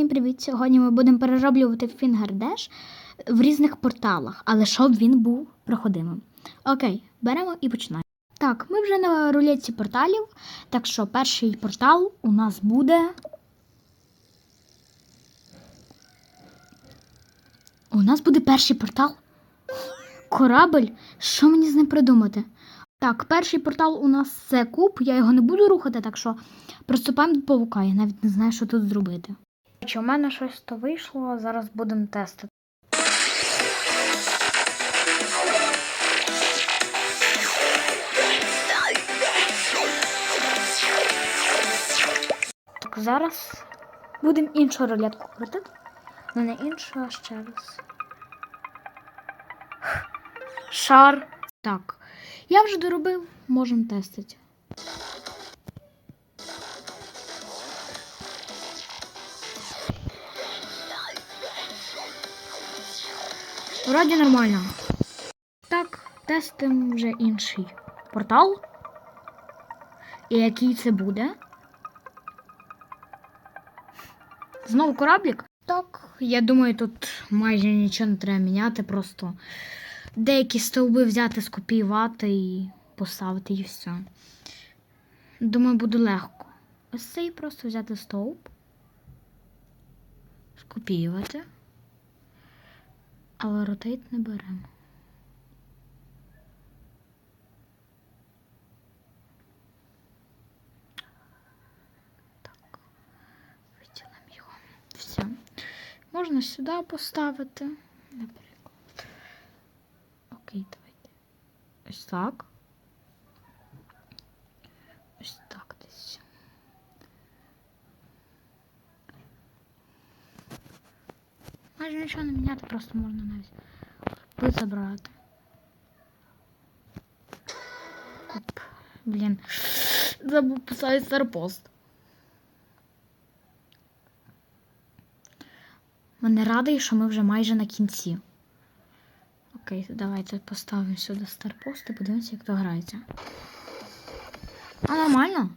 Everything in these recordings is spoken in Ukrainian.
Всім привіт! Сьогодні ми будемо перероблювати Фінгердеш в різних порталах, але щоб він був проходимим. Окей, беремо і починаємо. Так, ми вже на рулетці порталів. Так що перший портал у нас буде. У нас буде перший портал. Корабель? Що мені з ним придумати? Так, перший портал у нас це куб. Я його не буду рухати, так що приступаємо до павука. Я навіть не знаю, що тут зробити. Чи у мене щось то вийшло, зараз будемо тестити. Так, зараз будемо іншу рулетку крутити. Ну не іншу, а ще раз. Шар. Так. Я вже доробив, можемо тестити. Вроді нормально. Так, тестимо вже інший портал. І який це буде? Знову кораблік? Так, я думаю, тут майже нічого не треба міняти, просто деякі стовби взяти, скопіювати і поставити і все. Думаю, буде легко. Ось цей просто взяти стовп, скопіювати. Але ротейт не беремо. Так, виділимо його. Все. Можна сюди поставити, наприклад. Окей, давайте. Ось так. Ось так десь. Майже нічого не міняти, просто можна навіть пи забрати. Оп. Блін. Забув писати старпост. Мене радий, що ми вже майже на кінці. Окей, давайте поставимо сюди старпост і подивимося, як то грається. А нормально?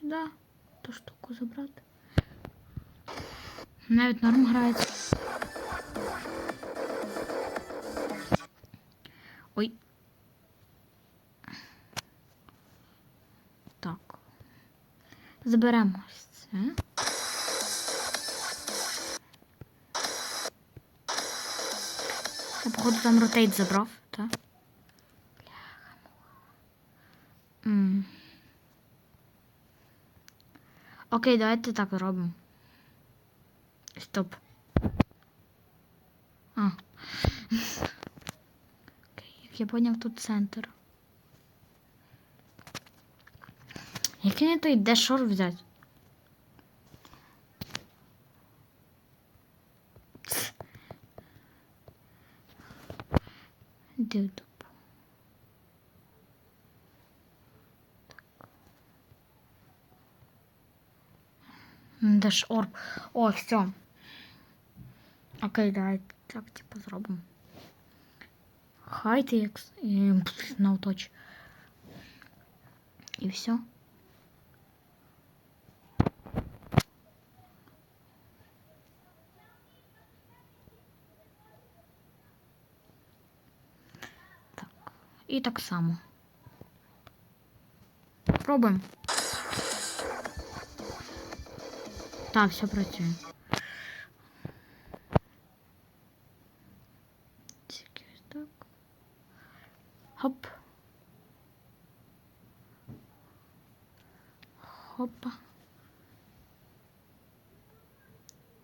Сюди ту штуку забрати. Навіть норм грається. Ой. Так. Заберемо ось це. Я, походу, там ротейт забрав, так? Окей, давайте так робимо. Стоп. А. Окей, як я поняв, тут центр. Який не той, де шор взяти? Де Де орб? О, все. Окей, давай так, типу, зробимо. Хайт і екс. І науточ. І все. Так. І так само. Пробуємо. Так, все працює. Тільки ось так. Хоп. Хопа.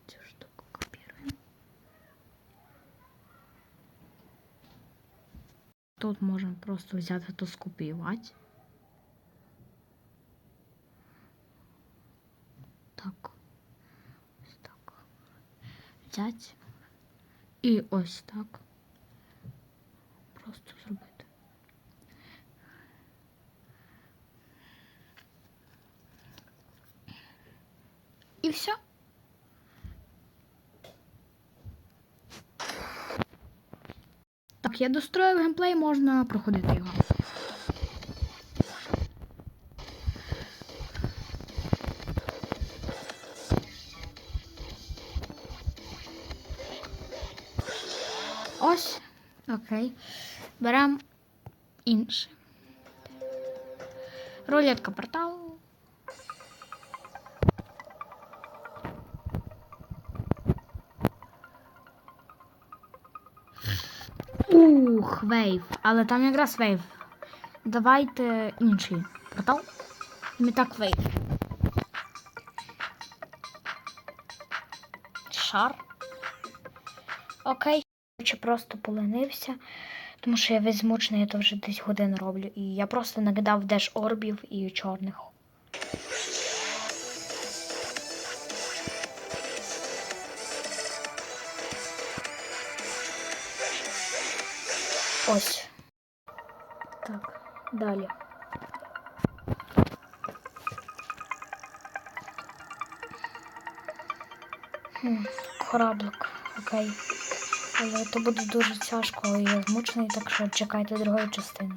Цю штуку копіруємо. Тут можемо просто взяти то скопіювати. Так. Ось так. Взяти. І ось так. Просто зробити. І все. Так, я достроїв геймплей, можна проходити його. Окей. Беремо інше. Рулетка порталу. Ух, вейв. Але там якраз вейв. Давайте інший портал. Не так вейв. Шар. Окей. Чи просто поленився, тому що я весь змучений, я то вже десь годин роблю. І я просто накидав деш орбів і чорних. Ось. Так, далі. Хм, кораблик, окей. Але то буде дуже тяжко, і я змучений, так що чекайте другої частини.